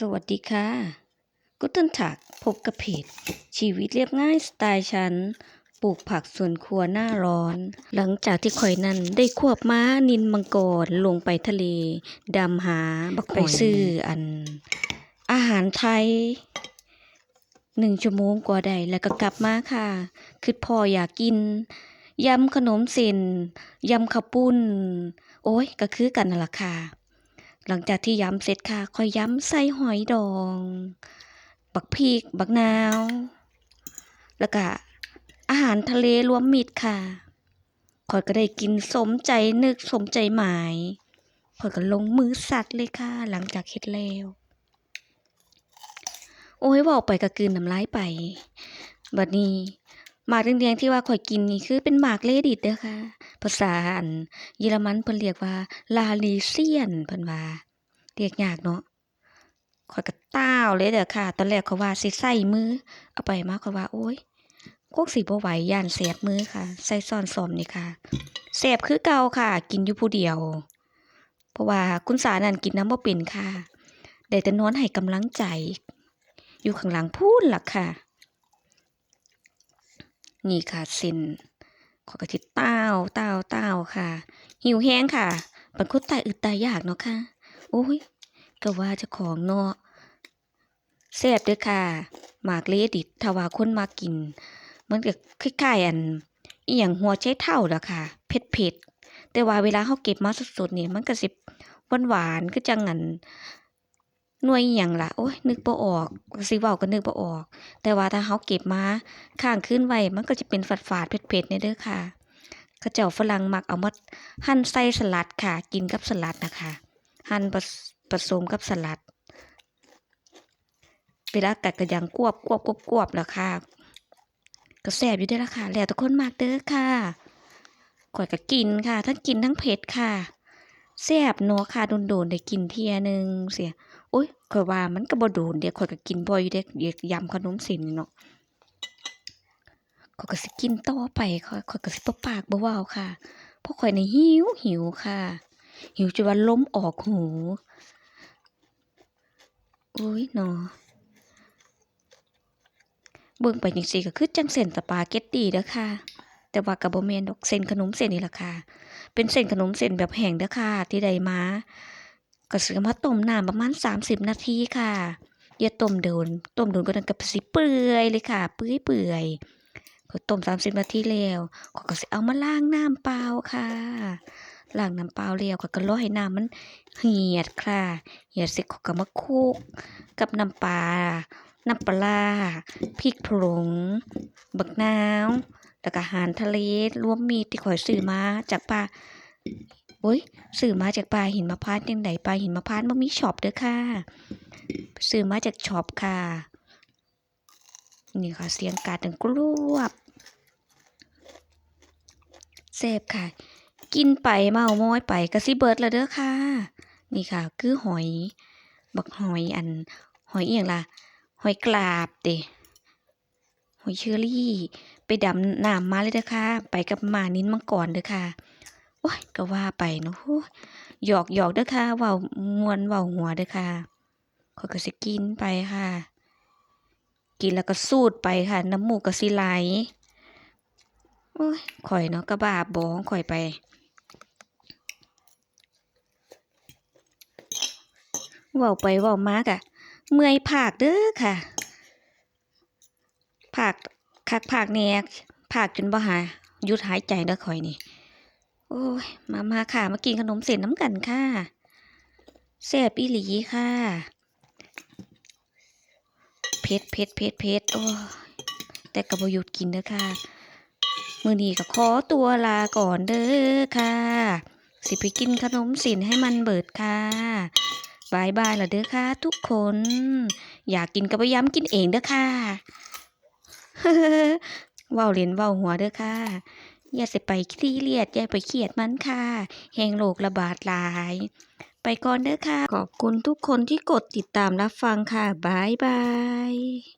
สวัสดีค่ะกุตันถักพบกับเพจชีวิตเรียบง่ายสไตล์ฉัน ปลูกผักสวนครัวหน้าร้อน หลังจากที่ข่อยนั้นได้ควบม้านินมังกรลงไปทะเล ดำหาบักไปซื้ออัน อาหารไทยหนึ่งชั่วโมงกว่าได้แล้วก็กลับมาค่ะคือพ่ออยากกินยำขนมเส้นยำข้าวปุ้น โอ้ยก็คือกันนั่นล่ะค่ะ หลังจากที่ย้ำเสร็จค่ะ ค่อยย้ำใส่หอยดอง บักพริก บักนาว แล้วก็อาหารทะเลรวมมิตรค่ะคอยก็ได้กินสมใจนึกสมใจหมายคอยก็ลงมือสัตว์เลยค่ะ หลังจากเฮ็ดแล้ว โอ้ยเว้าไปก็กืนน้ำลายไป บัดนี้ หมากแดงๆที่ว่าข่อยกินนี่คือเป็นหมากเลดิตเด้อค่ะ ภาษาอันเยอรมันเพิ่นเรียกว่าลาลีเซียนเพิ่นว่าเรียกยากเนาะข่อยก็ต้าวเลยเด้อค่ะ ตอนแรกเขาว่าสิใส่มือ เอาไปมาเขาว่า โอ๊ยคงสิบ่ไหวย่านแสบมือค่ะ ใส่ซ่อนซอมนี่ค่ะแสบคือเก่าค่ะ กินอยู่ผู้เดียว เพราะว่าคุณสานั่นกินน้ำบ่เป็นค่ะได้แต่นอนให้กำลังใจ อยู่ข้างหลังพูนล่ะค่ะ นี่ค่ะเส้นขอกระติเต้าวต้าวต้าค่ะ หิวแห้งค่ะบางคนตายอึดตายยากเนาะค่ะ โอ้ยก็ว่าจะของเนาะแซ่บเด้อค่ะ หมากเลดิตถ้าว่าคนมากิน มันก็คล้ายๆอันอีหยังหัวใจเท่าละค่ะ เผ็ดๆแต่ว่าเวลาเฮาเก็บมาสดๆนี่มันก็สิบหวานๆคือจังอัน หน่วยอีหยังล่ะโอ้ยนึกบ่ออกสิเว้าก็นึกบ่ออก แต่ว่าถ้าเฮาเก็บมาค้างคืนไว้มันก็จะเป็นฝาดๆเผ็ดๆเนี่ยเด้อค่ะเขาเจ้าฝรั่งมักเอามาหั่นใส่สลัดค่ะ กินกับสลัดนะคะ หั่นผสมกับสลัดเวลากัดก็ยังกวบกวบกวบกวบล่ะค่ะก็แซ่บอยู่ด้อล่ะค่ะแล้วแต่คนมักเด้อค่ะข่อยก็กินค่ะ ทั้งกินทั้งเผ็ดค่ะ แซ่บเนาะค่ะโดนๆได้กินเทียหนึงเสียโอ๊ยข่อยว่ามันก็บ่โดนเด้ข่อยก็กินบ่อยอยู่เด้เดี๋ยวยำขนมเส้นเนาะข่อยก็สิกินต่อไปข่อยข่อยก็สิบ่ปากบ่เว้าค่ะเพราะข่อยนี่หิวหิวค่ะ หิวจนว่าล้มออกหูอุ๊ยเนาะเบิ่งไปจังซี่ก็คือจังเส้นสปาเกตตีเด้อค่ะ แต่ว่าก็บ่แม่นดอกเส้นขนมเส้นนี่ล่ะค่ะ เป็นเส้นขนมเส้นแบบแห้งเด้อค่ะ ที่ได้มาก็สิเอมาต้มน้ำประมาณ 30 นาทีค่ะอย่าต้มโดนต้มโดนก็นั่นก็สิเปื่อยเลยค่ะ เปื่อยเปื่อยๆก็ต้ม 30 นาทีแล้วก็สิเอามาล้างน้ำเปล่าค่ะล้างน้ำเปล่าแล้วข้อยก็รอให้น้ำมันเหือดค่ะ เหือดเสร็จข้อก็มาคลุกกับน้ำปลาน้ำปลาร้าพริกผงบักนาว แล้วก็อาหารทะเลรวมมิตรที่ข้อยซื้อมาจากป่าโอ๊ยซื้อมาจากปลาหินมะพร้านต์จังไดปลาหินมะพร้านต์บ่มีช็อปเด้อค่ะซื้อมาจากช็อปค่ะ นี่ค่ะเสียงกาดดังกรวบแซ่บค่ะ กินไปเมาม้อยไปก็สิเบิร์ดแล้วเด้อค่ะ นี่ค่ะ คือหอย บักหอยอัน หอยอียงล่ะ หอยกลาบเด้ หอยเชอรี่ ไปดำน้ำมาเลยเด้อค่ะ ไปกับหมานิ้นมังกรเด้อค่ะโอ้ยก็ว่าไปเนาะหยอกหยอกเด้อค่ะเว้ามวนเว้าหัวเด้อค่ะขอยก็สิกินไปค่ะ กินแล้วก็สูดไปค่ะ น้ำมูกก็สิไหลโอ้ยข่อยเนาะก็บ้าบอของข่อยไปเว้าไปเว้ามากะเมื่อยผากเด้อค่ะ ผากคักผากแหนกผากจนบ่หาหยุดหายใจเด้อข่อยนี่ โอ้ย มามาค่ะ มากินขนมเส้นน้ำกันค่ะแซ่บอีหลีค่ะเผ็ดเผ็ดเผ็ดเผ็ดโอ้แต่ก็บ่หยุดกินเด้อค่ะ มือนี้ก็ขอตัวลาก่อนเด้อค่ะ สิไปกินขนมเส้นให้มันเบิดค่ะบายบายละเด้อค่ะ ทุกคน อยากกินก็พยายามกินเองเด้อค่ะ เว้าเล่นเว้าหัวเด้อค่ะ อย่าสิไปซีเรียสอย่าไปเครียดมันค่ะ แห่งโรคระบาดหลาย ไปก่อนเด้อค่ะ ขอบคุณทุกคนที่กดติดตามรับฟังค่ะ บ๊ายบาย